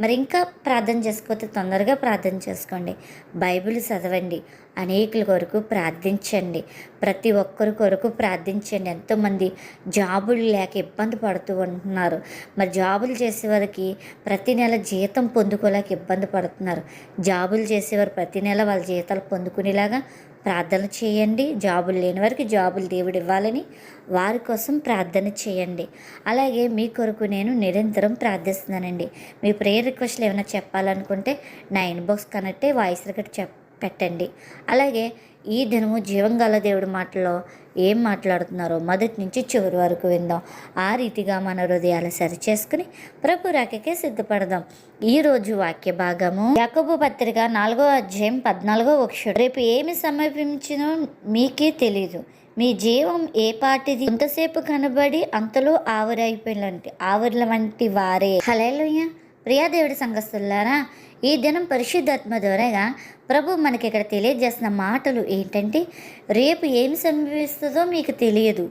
మరి ఇంకా ప్రార్థన చేసుకోతే తొందరగా ప్రార్థన చేసుకోండి. బైబిల్ చదవండి. అనేకుల కొరకు ప్రార్థించండి. ప్రతి ఒక్కరి కొరకు ప్రార్థించండి. ఎంతోమంది జాబులు లేక ఇబ్బంది పడుతూ ఉంటున్నారు. మరి జాబులు చేసేవారికి ప్రతి నెల జీతం పొందుకోలేక ఇబ్బంది పడుతున్నారు. జాబులు చేసేవారు ప్రతి నెల వాళ్ళ జీతాలు పొందుకునేలాగా ప్రార్థన చేయండి. జాబులు లేని వారికి జాబులు దేవుడు ఇవ్వాలని వారి కోసం ప్రార్థన చేయండి. అలాగే మీ కొరకు నేను నిరంతరం ప్రార్థిస్తున్నానండి. మీ ప్రేయర్ రిక్వెస్ట్లు ఏమైనా చెప్పాలనుకుంటే నా ఇన్బాక్స్ కనెక్టే వాయిస్ రికార్డ్ చెప్ పెట్టండి. అలాగే ఈ దినము జీవంగల దేవుడి మాటలో ఏం మాట్లాడుతున్నారో మొదటి నుంచి చివరి వరకు విందాం. ఆ రీతిగా మన హృదయాలు సరిచేసుకుని ప్రభు రాకకే సిద్ధపడదాం. ఈరోజు వాక్య భాగము యాకబు పత్రిక నాలుగో అధ్యాయం పద్నాలుగో వక్షుడు రేపు ఏమి సమర్పించినో మీకే తెలియదు మీ జీవం ఏ పాటిది? ఎంతసేపు కనబడి అంతలో ఆవిరైపోయినలాంటి ఆవిర్ల వంటి వారే. హలేలుయ్య ప్రియాదేవుడి సంఘస్థులారా ఈ దినం పరిశుద్ధాత్మ ద్వారాగా ప్రభు మనకి ఇక్కడ తెలియజేస్తున్న మాటలు ఏంటంటే రేపు ఏమి సంభవిస్తుందో మీకు తెలియదు.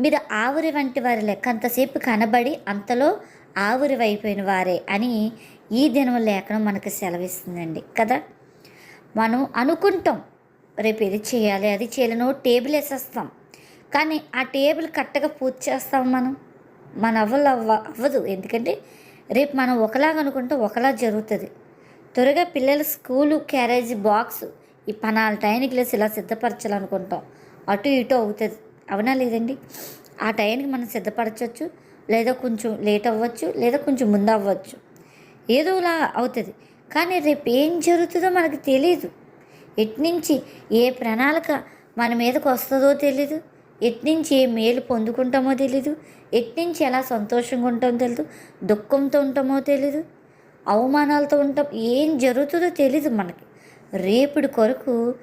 మీరు ఆవురి వంటి వారి లెక్క అంతసేపు కనబడి అంతలో ఆవురి అయిపోయిన వారే అని ఈ దినం లేఖనం మనకు సెలవిస్తుందండి కదా? మనం అనుకుంటాం రేపు ఇది చేయాలి అది చేయాలని టేబుల్ వేసేస్తాం. కానీ ఆ టేబుల్ కరెక్ట్గా పూర్తి చేస్తాం మనం. మన అవ్వలు అవ్వ అవ్వదు. ఎందుకంటే రేపు మనం ఒకలాగా అనుకుంటే ఒకలా జరుగుతుంది. త్వరగా పిల్లల స్కూలు క్యారేజ్ బాక్స్ ఈ పనాలు టైంకి లేసి ఇలా సిద్ధపరచాలనుకుంటాం. అటు ఇటు అవుతుంది. అవునా లేదండి? ఆ టైంకి మనం సిద్ధపరచవచ్చు లేదా కొంచెం లేట్ అవ్వచ్చు లేదా కొంచెం ముందు అవ్వచ్చు. ఏదోలా అవుతుంది. కానీ రేపు ఏం జరుగుతుందో మనకు తెలియదు ఎట్నుంచి ఏ ప్రణాళిక మన మీదకు వస్తుందో తెలీదు. ఎట్నుంచి ఏ మేలు పొందుకుంటామో తెలీదు ఎట్నుంచి ఎలా సంతోషంగా ఉంటామో తెలీదు దుఃఖంతో ఉంటామో తెలీదు అవమానాలతో ఉంటాం ఏం జరుగుతుందో తెలీదు మనకి. రేపుడు కొరకు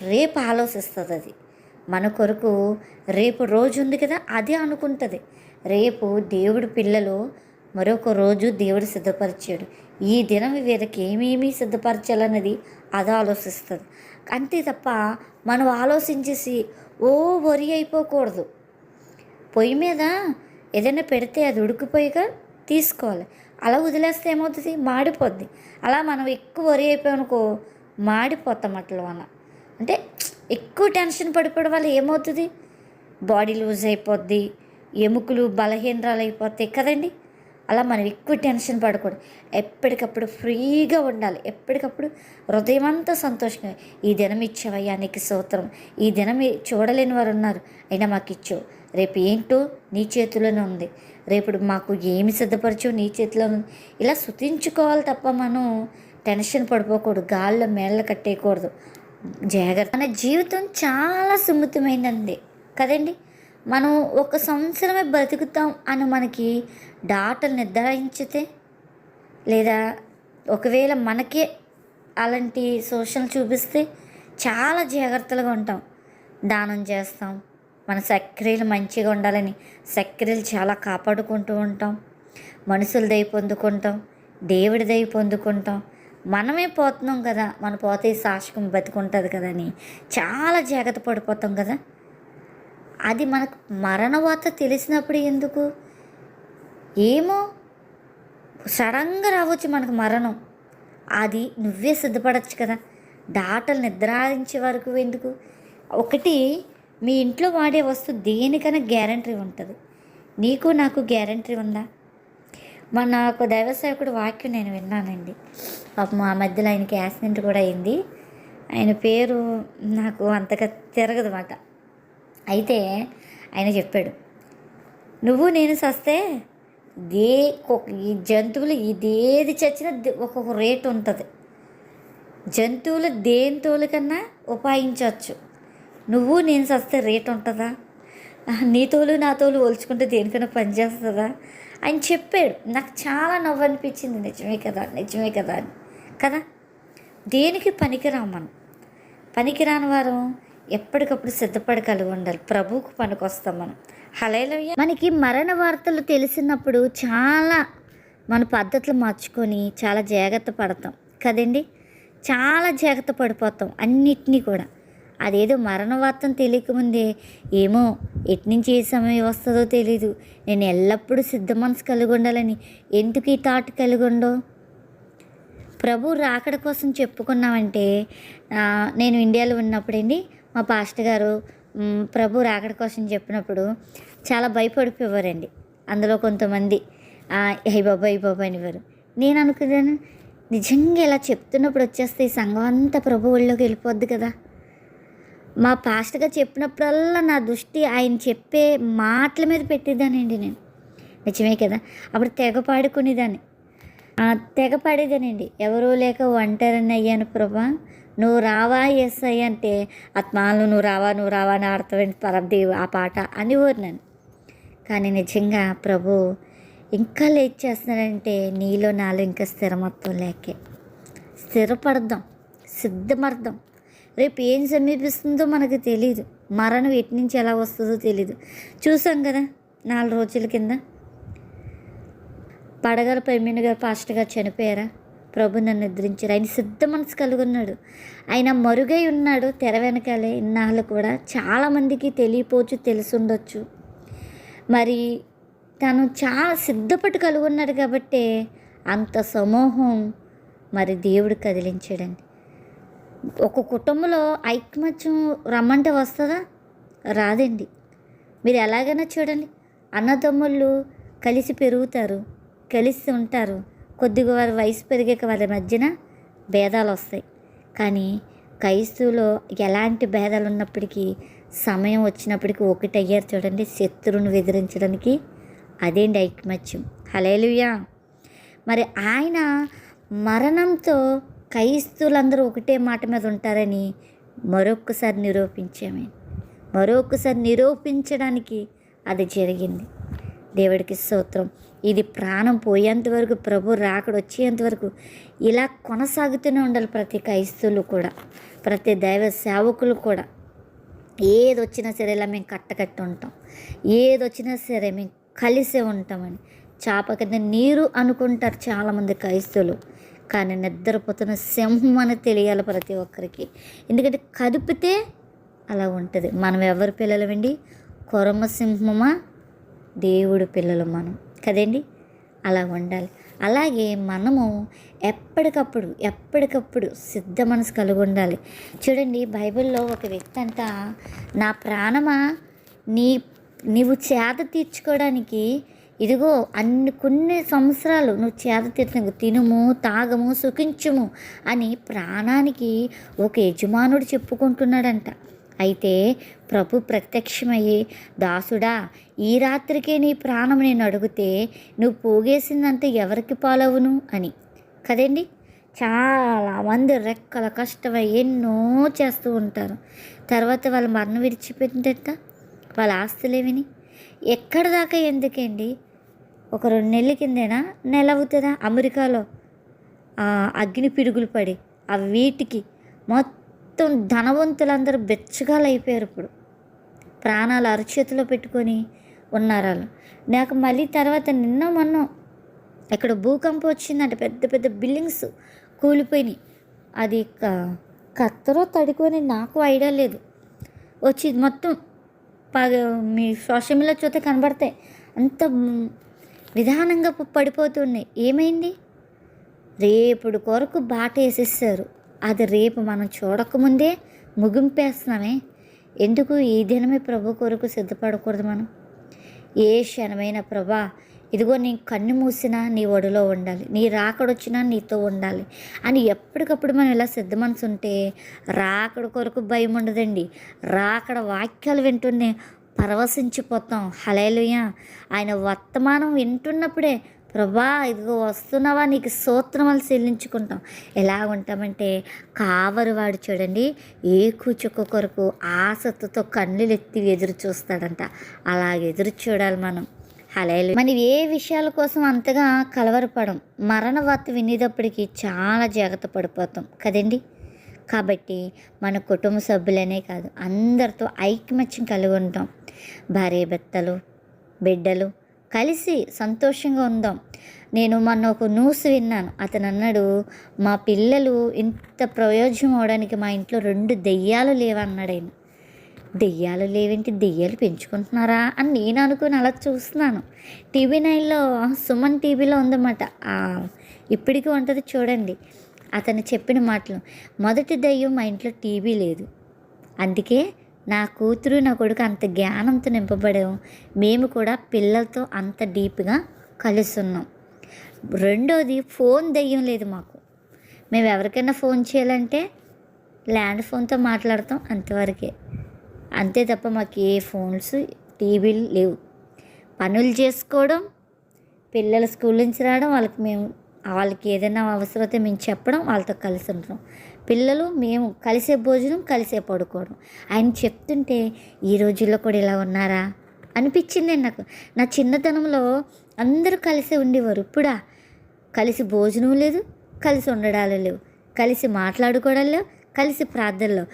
రేపు ఆలోచిస్తుంది అది. మన కొరకు రేపు రోజు ఉంది కదా అది అనుకుంటుంది. రేపు దేవుడు పిల్లలు మరొక రోజు దేవుడు సిద్ధపరిచాడు. ఈ దినం వీరికి ఏమేమి సిద్ధపరచాలన్నది అది ఆలోచిస్తుంది. అంతే తప్ప మనం ఆలోచించేసి ఓ వరి అయిపోకూడదు. పొయ్యి మీద ఏదైనా పెడితే అది ఉడికిపోయిగా తీసుకోవాలి. అలా వదిలేస్తే ఏమవుతుంది? మాడిపోద్ది. అలా మనం ఎక్కువ వరి అయిపోయామనుకో మాడిపోతాం అట్లా వల్ల అంటే ఎక్కువ టెన్షన్ పడిపోవడం వల్ల ఏమవుతుంది? బాడీ లూజ్ అయిపోద్ది ఎముకలు బలహీనరాలు అయిపోతాయి కదండి. అలా మనం ఎక్కువ టెన్షన్ పడకూడదు. ఎప్పటికప్పుడు ఫ్రీగా ఉండాలి. ఎప్పటికప్పుడు హృదయం అంతా సంతోషంగా ఈ దినం ఇచ్చావయ్యా నీకు సూత్రం ఈ దినం చూడలేని వారు ఉన్నారు. అయినా మాకు ఇచ్చావు. రేపు ఏంటో నీ చేతిలోనే ఉంది. రేపు మాకు ఏమి సిద్ధపరచో నీ చేతిలో ఉంది. ఇలా శుతించుకోవాలి తప్ప మనం టెన్షన్ పడిపోకూడదు. గాల్లో మేళ్ళ కట్టేయకూడదు. జాగ్రత్త. మన జీవితం చాలా సున్నితమైనది కదండి? మనం ఒక సంవత్సరమే బ్రతుకుతాం అని మనకి డాటలు నిర్ధారించితే లేదా ఒకవేళ మనకే అలాంటి సూచనలు చూపిస్తే చాలా జాగ్రత్తలుగా ఉంటాం. దానం చేస్తాం. మన సక్రియలు మంచిగా ఉండాలని సక్రియలు చాలా కాపాడుకుంటూ ఉంటాం. మనుషుల దయ పొందుకుంటాం. దేవుడి దయ పొందుకుంటాం. మనమే పోతున్నాం కదా. మన పోతే సాక్షకం బతుకుంటుంది కదా అని చాలా జాగ్రత్త పడిపోతాం కదా. అది మనకు మరణ వార్త తెలిసినప్పుడు ఎందుకు? ఏమో సడన్గా రావచ్చు మనకు మరణం. అది నువ్వే సిద్ధపడచ్చు కదా. డాటలు నిద్రాయించే వరకు ఎందుకు? ఒకటి మీ ఇంట్లో వాడే వస్తువు దేనికైనా గ్యారంటీ ఉంటుంది. నీకు నాకు గ్యారంటీ ఉందా? మన ఒక దైవసేవకుడు వాక్యం నేను విన్నానండి. పాపం ఆ మధ్యలో ఆయనకి యాక్సిడెంట్ కూడా అయింది. ఆయన పేరు నాకు అంతగా తిరగదు మాట. అయితే ఆయన చెప్పాడు నువ్వు నేను సస్తే దే ఈ జంతువులు ఇదేది చచ్చినా ఒక్కొక్క రేట్ ఉంటుంది. జంతువులు దేని కన్నా ఉపాయించవచ్చు. నువ్వు నేను సస్తే రేట్ ఉంటుందా? నీ తోలు నా తోలు పోల్చుకుంటే దేనికైనా పనిచేస్తుందా ఆయన చెప్పాడు. నాకు చాలా నవ్వు అనిపించింది. నిజమే కదా నిజమే కదా అని. కదా? దేనికి పనికిరాం మనం పనికిరాని వారం ఎప్పటికప్పుడు సిద్ధపడి కలిగి ఉండాలి. ప్రభువుకు పనికొస్తాం మనం. హలేలయ్య మనకి మరణ వార్తలు తెలిసినప్పుడు చాలా మన పద్ధతులు మార్చుకొని చాలా జాగ్రత్త పడతాం. కదండి? చాలా జాగ్రత్త పడిపోతాం అన్నిటినీ కూడా. అదేదో మరణ వార్తను తెలియకముందే ఏమో ఎట్నుంచి ఏ సమయం వస్తుందో తెలీదు. నేను ఎల్లప్పుడూ సిద్ధ మనసు కలిగి ఉండాలని ఎందుకు ఈ థాట్ కలిగి ఉండో? ప్రభు రాకడ కోసం చెప్పుకున్నామంటే నేను ఇండియాలో ఉన్నప్పుడండి మా పాస్టర్ గారు ప్రభు రాకడ కోసం చెప్పినప్పుడు చాలా భయపడిపోయేవారండి. అందులో కొంతమంది హై బాబా హై బాబా అనేవారు. నేను అనుకున్నాను నిజంగా ఇలా చెప్తున్నప్పుడు వచ్చేస్తే ఈ సంఘం అంతా ప్రభు ఒళ్ళోకి వెళ్ళిపోద్ది కదా? మా పాస్టర్ గారు చెప్పినప్పుడల్లా నా దృష్టి ఆయన చెప్పే మాటల మీద పెట్టేదానండి నేను. నిజమే కదా? అప్పుడు తెగ పాడుకునేదాన్ని. తెగ పాడేదానండి ఎవరూ లేక ఒంటరిని అయ్యాను ప్రభా. నువ్వు రావా ఎస్ అయ్యి అంటే ఆత్మాలు నువ్వు రావా నువ్వు రావా అని ఆడతావేంటి పరదేవి ఆ పాట అని నన్ను. కానీ నిజంగా ప్రభు ఇంకా లేట్ చేస్తున్నాడంటే నీలో నాలో ఇంకా స్థిరమత్వం లేకే. స్థిరపడదాం సిద్ధమర్థం రేపు ఏం సమీపిస్తుందో మనకు తెలియదు మరణం ఎటు నుంచి ఎలా వస్తుందో తెలియదు చూసాం కదా నాలుగు రోజుల కింద. పడగల పెమ్మిన గారు ఫాస్ట్గా చనిపోయారా? ప్రభు నన్ను నిద్రించారు ఆయన సిద్ధ మనసు కలిగి ఉన్నాడు. ఆయన మరుగై ఉన్నాడు. తెర వెనకాలే ఇన్నాళ్ళు కూడా చాలామందికి తెలియపోవచ్చు తెలుసుండొచ్చు. మరి తను చాలా సిద్ధపట్టు కలిగి ఉన్నాడు కాబట్టే అంత సమూహం మరి దేవుడు కదిలించాడండి. ఒక కుటుంబంలో ఐకమత్యం రమ్మంటే వస్తుందా? రాదండి. మీరు ఎలాగైనా చూడండి. అన్నదమ్ముళ్ళు కలిసి పెరుగుతారు కలిసి ఉంటారు. కొద్దిగా వారి వయసు పెరిగాక వారి మధ్యన భేదాలు వస్తాయి కానీ క్రైస్తువులో ఎలాంటి భేదాలు ఉన్నప్పటికీ సమయం వచ్చినప్పటికీ ఒకటి అయ్యారు చూడండి శత్రువును ఎదిరించడానికి అదేంటి ఐకమత్యం హలేలుయా మరి ఆయన మరణంతో క్రైస్తువులందరూ ఒకటే మాట మీద ఉంటారని మరొక్కసారి నిరూపించామే. మరొకసారి నిరూపించడానికి అది జరిగింది. దేవుడికి స్తోత్రం. ఇది ప్రాణం పోయేంతవరకు ప్రభు రాకడ వచ్చేంతవరకు ఇలా కొనసాగుతూనే ఉండాలి ప్రతి క్రైస్తువులు కూడా ప్రతి దైవ సేవకులు కూడా. ఏది వచ్చినా సరే ఇలా మేము కట్టకట్టి ఉంటాం. ఏది వచ్చినా సరే మేము కలిసే ఉంటామని. చేప కింద నీరు అనుకుంటారు చాలామంది క్రైస్తువులు కానీ నిద్రపోతున్న సింహం అని తెలియాలి ప్రతి ఒక్కరికి. ఎందుకంటే కదిపితే అలా ఉంటుంది. మనం ఎవరి పిల్లలమండి? కొరమ సింహమా? దేవుడు పిల్లలు మనం. కదండి? అలా ఉండాలి అలాగే మనము ఎప్పటికప్పుడు ఎప్పటికప్పుడు సిద్ధ మనసు కలిగి ఉండాలి. చూడండి బైబిల్లో ఒక వ్యక్తి అంట నా ప్రాణమా? నీ నీవు చేద తీర్చుకోవడానికి ఇదిగో అన్ని కొన్ని సంవత్సరాలు నువ్వు చేద తీర్చు తినుము తాగము సుఖించుము అని ప్రాణానికి ఒక యజమానుడు చెప్పుకుంటున్నాడంట. అయితే ప్రభు ప్రత్యక్షమయ్యి దాసుడా ఈ రాత్రికే నీ ప్రాణం నేను అడిగితే నువ్వు పోగేసిందంటే ఎవరికి పాలవును? అని. కదండి? చాలామంది రెక్కల కష్టమై ఎన్నో చేస్తూ ఉంటారు. తర్వాత వాళ్ళ మరణం విడిచిపెట్టినట్ట వాళ్ళ ఆస్తులేమిని? ఎక్కడ దాకా ఎందుకండి? ఒక రెండు నెలల కిందేనా? నెల అవుతుందా? అమెరికాలో. ఆ అగ్ని పిడుగులు పడి ఆ వీటికి మొత్తం ధనవంతులందరూ బెచ్చగాలు అయిపోయారు ఇప్పుడు. ప్రాణాలు అరచేతిలో పెట్టుకొని ఉన్నారు వాళ్ళు నాకు మళ్ళీ తర్వాత నిన్న మొన్న ఇక్కడ భూకంపం వచ్చిందంటే పెద్ద పెద్ద బిల్డింగ్స్ కూలిపోయినాయి. అది క- కత్తరో తడుకొని నాకు ఐడియా లేదు. వచ్చి మొత్తం పగ మీ సోషల్ మీడియా చూస్తే కనబడతాయి. అంత విధానంగా పడిపోతున్నాయి ఏమైంది? రేపుడు కొరకు బాట వేసేసారు అది రేపు మనం చూడకముందే ముగింపేస్తున్నామే. ఎందుకు ఈ దినమే ప్రభు కొరకు సిద్ధపడకూడదు మనం? ఏ క్షణమైన ప్రభా ఇదిగో నీ కన్ను మూసినా నీ ఒడిలో ఉండాలి నీ రాకడొచ్చినా నీతో ఉండాలి అని ఎప్పటికప్పుడు మనం ఇలా సిద్ధ మనసు ఉంటే రాకడ కొరకు భయం ఉండదండి రాకడ వాక్యాలు వింటూనే పరవశించిపోతాం. హలేలుయ ఆయన వర్తమానం వింటున్నప్పుడే ప్రభా ఇదిగో వస్తున్నావా? నీకు సూత్రములు చెల్లించుకుంటాం. ఎలా ఉంటామంటే కావరి వాడు చూడండి ఏ కూచుక్క కొరకు ఆసక్తితో కన్నులు ఎత్తి ఎదురు చూస్తాడంట. అలా ఎదురు చూడాలి మనం. హలేలు మనం ఏ విషయాల కోసం అంతగా కలవరపడం మరణ వార్త వినేటప్పటికి చాలా జాగ్రత్త పడిపోతాం. కదండి? కాబట్టి మన కుటుంబ సభ్యులనే కాదు అందరితో ఐక్యమత్యం కలిగి ఉంటాం. భార్య భర్తలు బిడ్డలు కలిసి సంతోషంగా ఉందాం. నేను మొన్న ఒక న్యూస్ విన్నాను. అతను అన్నాడు మా పిల్లలు ఇంత ప్రయోజనం అవడానికి మా ఇంట్లో రెండు దెయ్యాలు లేవన్నాడు ఆయన. దెయ్యాలు లేవేంటి? దెయ్యాలు పెంచుకుంటున్నారా? అని నేను అనుకుని అలా చూస్తున్నాను. టీవీ నైన్లో సుమన్ టీవీలో ఉందన్నమాట. ఇప్పటికీ ఉంటుంది చూడండి. అతను చెప్పిన మాటలు మొదటి దయ్యం మా ఇంట్లో టీవీ లేదు. అందుకే నా కూతురు నా కొడుకు అంత జ్ఞానంతో నింపబడాం మేము కూడా పిల్లలతో అంత డీప్గా కలిసి ఉన్నాం రెండోది ఫోన్ దయ్యం లేదు మాకు. మేము ఎవరికైనా ఫోన్ చేయాలంటే ల్యాండ్ ఫోన్తో మాట్లాడతాం అంతవరకే. అంతే తప్ప మాకు ఏ ఫోన్స్ టీవీలు లేవు. పనులు చేసుకోవడం పిల్లలు స్కూల్ నుంచి రావడం వాళ్ళకి మేము వాళ్ళకి ఏదైనా అవసరమైతే మేము చెప్పడం వాళ్ళతో కలిసి ఉంటాం పిల్లలు మేము కలిసే భోజనం కలిసే పడుకోవడం. ఆయన చెప్తుంటే ఈ రోజుల్లో కూడా ఇలా ఉన్నారా? అనిపించింది నాకు. నా చిన్నతనంలో అందరూ కలిసి ఉండేవారు. ఇప్పుడా? కలిసి భోజనం లేదు కలిసి ఉండడాలు లేవు. కలిసి మాట్లాడుకోవడం లేవు కలిసి ప్రార్థనలో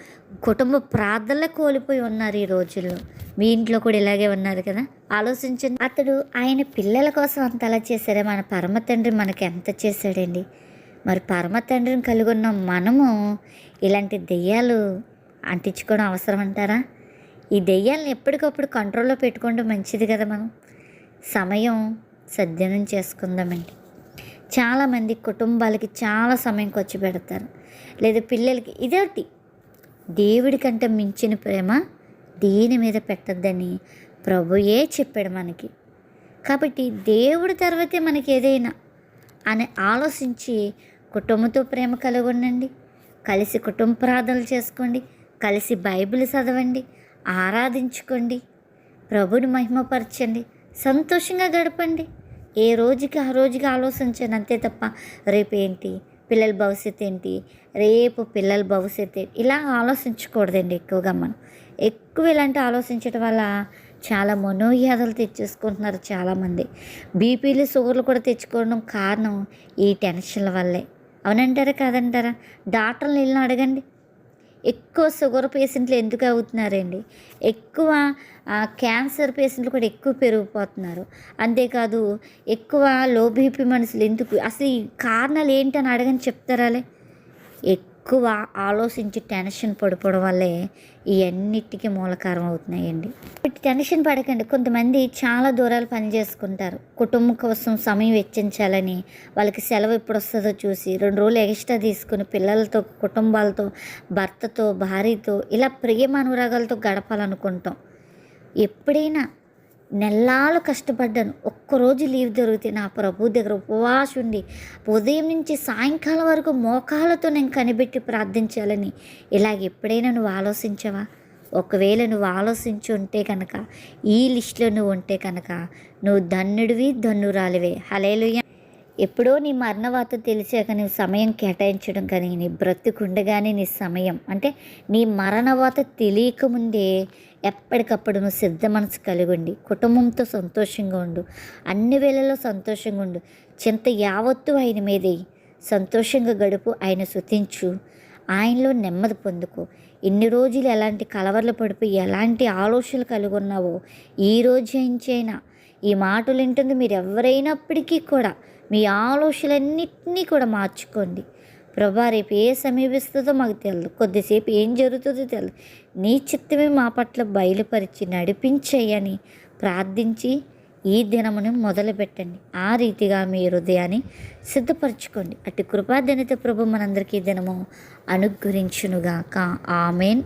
కుటుంబ ప్రార్థనలో కోల్పోయి ఉన్నారు ఈ రోజుల్లో. మీ ఇంట్లో కూడా ఇలాగే ఉన్నారు కదా? ఆలోచించండి. అతడు ఆయన పిల్లల కోసం అంత అలా చేశారే. మన పరమ తండ్రి మనకి ఎంత చేశాడండి? మరి పరమ తండ్రిని కలిగి ఉన్న మనము ఇలాంటి దెయ్యాలు అంటించుకోవడం అవసరం అంటారా? ఈ దెయ్యాలను ఎప్పటికప్పుడు కంట్రోల్లో పెట్టుకుంటే మంచిది కదా మనం. సమయం సద్యనం చేసుకుందామండి. చాలామంది కుటుంబాలకి చాలా సమయం ఖర్చు పెడతారు. లేదా పిల్లలకి ఇదొకటి దేవుడి కంటే మించిన ప్రేమ దీని మీద పెట్టద్దని ప్రభుయే చెప్పాడు మనకి. కాబట్టి దేవుడి తర్వాతే మనకి ఏదైనా అని ఆలోచించి కుటుంబంతో ప్రేమ కలిగి ఉండండి కలిసి కుటుంబ ప్రార్థనలు చేసుకోండి. కలిసి బైబిల్ చదవండి. ఆరాధించుకోండి. ప్రభుని మహిమపరచండి. సంతోషంగా గడపండి. ఏ రోజుకి ఆ రోజుకి ఆలోచించండి. అంతే తప్ప రేపు ఏంటి పిల్లల భవిష్యత్తు ఏంటి? రేపు పిల్లల భవిష్యత్తు ఏంటి? ఇలా ఆలోచించకూడదండి ఎక్కువగా మనం. ఎక్కువ ఇలాంటి ఆలోచించడం వల్ల చాలా మనోవ్యాధులు తెచ్చేసుకుంటున్నారు చాలామంది. బీపీలు షుగర్లు కూడా తెచ్చుకోవడం కారణం ఈ టెన్షన్ల వల్లే. అవునంటారా కాదంటారా? డాక్టర్ని వెళ్ళిన అడగండి. ఎక్కువ షుగర్ పేషెంట్లు ఎందుకు అవుతున్నారండి? ఎక్కువ క్యాన్సర్ పేషెంట్లు కూడా ఎక్కువ పెరిగిపోతున్నారు. అంతేకాదు ఎక్కువ లో బీపీ మనుషులు ఎందుకు? అసలు ఈ కారణాలు ఏంటని అడగని చెప్తారాలే ఎక్కువ ఆలోచించి టెన్షన్ పడిపోవడం వల్లే ఇవన్నిటికీ మూలకారం అవుతున్నాయండి. ఇప్పుడు టెన్షన్ పడకండి. కొంతమంది చాలా దూరాలు పని చేసుకుంటారు. కుటుంబం కోసం సమయం వెచ్చించాలని వాళ్ళకి సెలవు ఎప్పుడు వస్తుందో చూసి రెండు రోజులు ఎక్స్ట్రా తీసుకుని పిల్లలతో కుటుంబాలతో భర్తతో భార్యతో ఇలా ప్రియ అనురాగాలతో గడపాలనుకుంటాం. ఎప్పుడైనా నెల్లాలు కష్టపడ్డాను. ఒక్కరోజు లీవ్ దొరికితే నా ప్రభు దగ్గర ఉపవాసం ఉండి ఉదయం నుంచి సాయంకాలం వరకు మోకాలతో నేను కనిపెట్టి ప్రార్థించాలని. ఇలాగ ఎప్పుడైనా నువ్వు ఆలోచించవా? ఒకవేళ నువ్వు ఆలోచించి ఉంటే కనుక ఈ లిస్టులో నువ్వు ఉంటే కనుక నువ్వు ధన్యుడివి ధన్యురాలివే హలేలుయ ఎప్పుడో నీ మరణవాత తెలిసాక నువ్వు సమయం కేటాయించడం కానీ నీ బ్రతుకుండగానే నీ సమయం అంటే నీ మరణవాత తెలియకముందే ఎప్పటికప్పుడు నువ్వు సిద్ధ మనసు కలిగి ఉండి కుటుంబంతో సంతోషంగా ఉండు అన్ని వేళల్లో సంతోషంగా ఉండు. చింత యావత్తు ఆయన మీదే. సంతోషంగా గడుపు ఆయన శుతించు ఆయనలో నెమ్మది పొందుకో. ఇన్ని రోజులు ఎలాంటి కలవర్లు పడిపోయి ఎలాంటి ఆలోచనలు కలిగి ఉన్నావో ఈ రోజు అయినా ఈ మాటలు వింటుంది మీరు ఎవరైనప్పటికీ కూడా మీ ఆలోచనలన్నింటినీ కూడా మార్చుకోండి. ప్రభా రేపు ఏ సమీపిస్తుందో మాకు తెలియదు కొద్దిసేపు ఏం జరుగుతుందో తెలియదు నీ చిత్తమే మా పట్ల బయలుపరిచి నడిపించేయని ప్రార్థించి ఈ దినమును మొదలుపెట్టండి. ఆ రీతిగా మీ హృదయాన్ని సిద్ధపరచుకోండి. అటు కృపాదనిత ప్రభు మనందరికీ దినము అనుగ్రహించునుగాక. ఆమెన్.